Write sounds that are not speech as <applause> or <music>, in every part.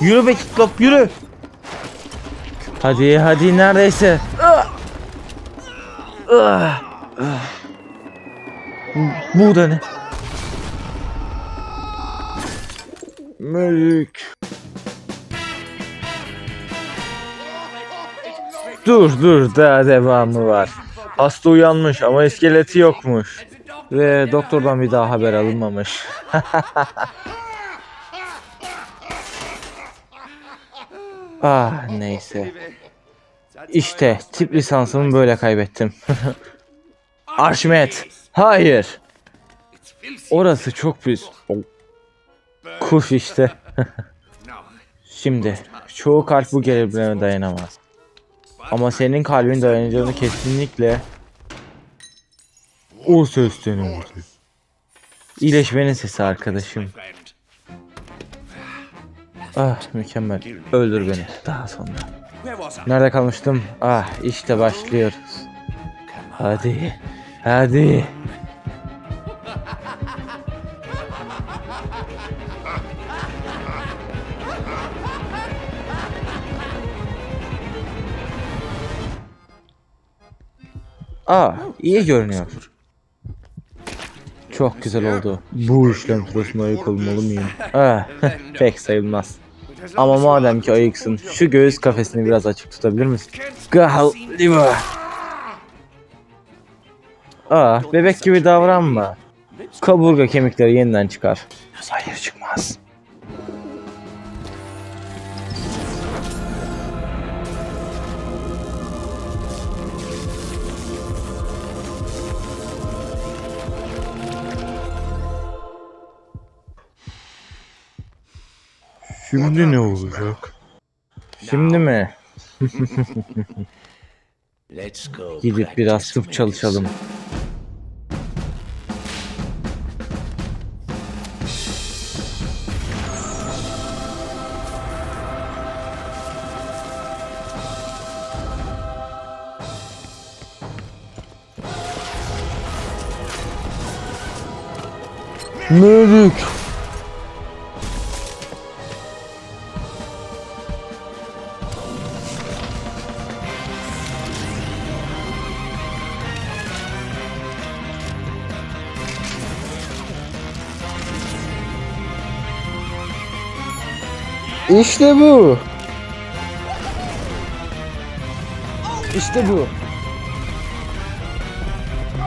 Yürü be Kiklop yürü. Hadi hadi neredeyse. Bu da ne? Melik. Dur dur daha devamı var. Hasta uyanmış ama iskeleti yokmuş. Ve doktordan bir daha haber alınmamış. <laughs> ah neyse. İşte tip lisansımı böyle kaybettim. <laughs> Arşimet. Hayır. Orası çok pis. Kuş işte. <laughs> Şimdi çoğu kalp bu gerilimlere dayanamaz. Ama senin kalbin dayanacağını kesinlikle o sesten oldu. İyileşmenin sesi arkadaşım. Ah mükemmel. Öldür beni daha sonra. Nerede kalmıştım? Ah işte başlıyoruz. Hadi. Hadi. Aa iyi görünüyor. Çok güzel oldu. Bu işlem sırasında ayık olmalı mıyım? Ah, <laughs> pek sayılmaz. Ama madem ki ayıksın, şu göğüs kafesini biraz açık tutabilir misin? Galiba. Aa, bebek gibi davranma. Kaburga kemikleri yeniden çıkar. Hayır çıkmaz. Şimdi ne olacak? Şimdi mi? <laughs> Let's go. Gidip biraz tıp çalışalım. Melik. İşte bu. İşte bu.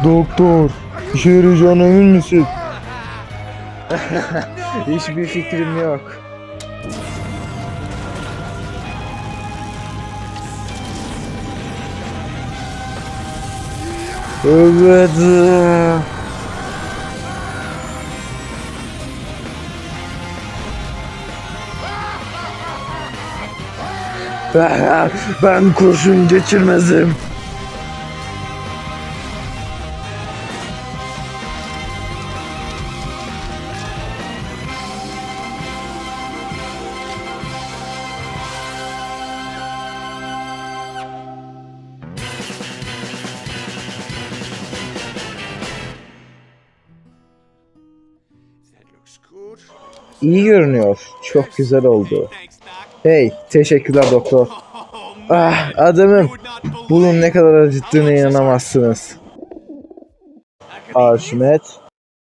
Doktor, işe yarayacağına emin misin? <laughs> Hiçbir fikrim yok. Evet. Ben kurşun geçirmezim. İyi görünüyor. Çok güzel oldu. Hey, teşekkürler doktor. Ah, adamım. Bunun ne kadar acıttığına inanamazsınız. Arşimet.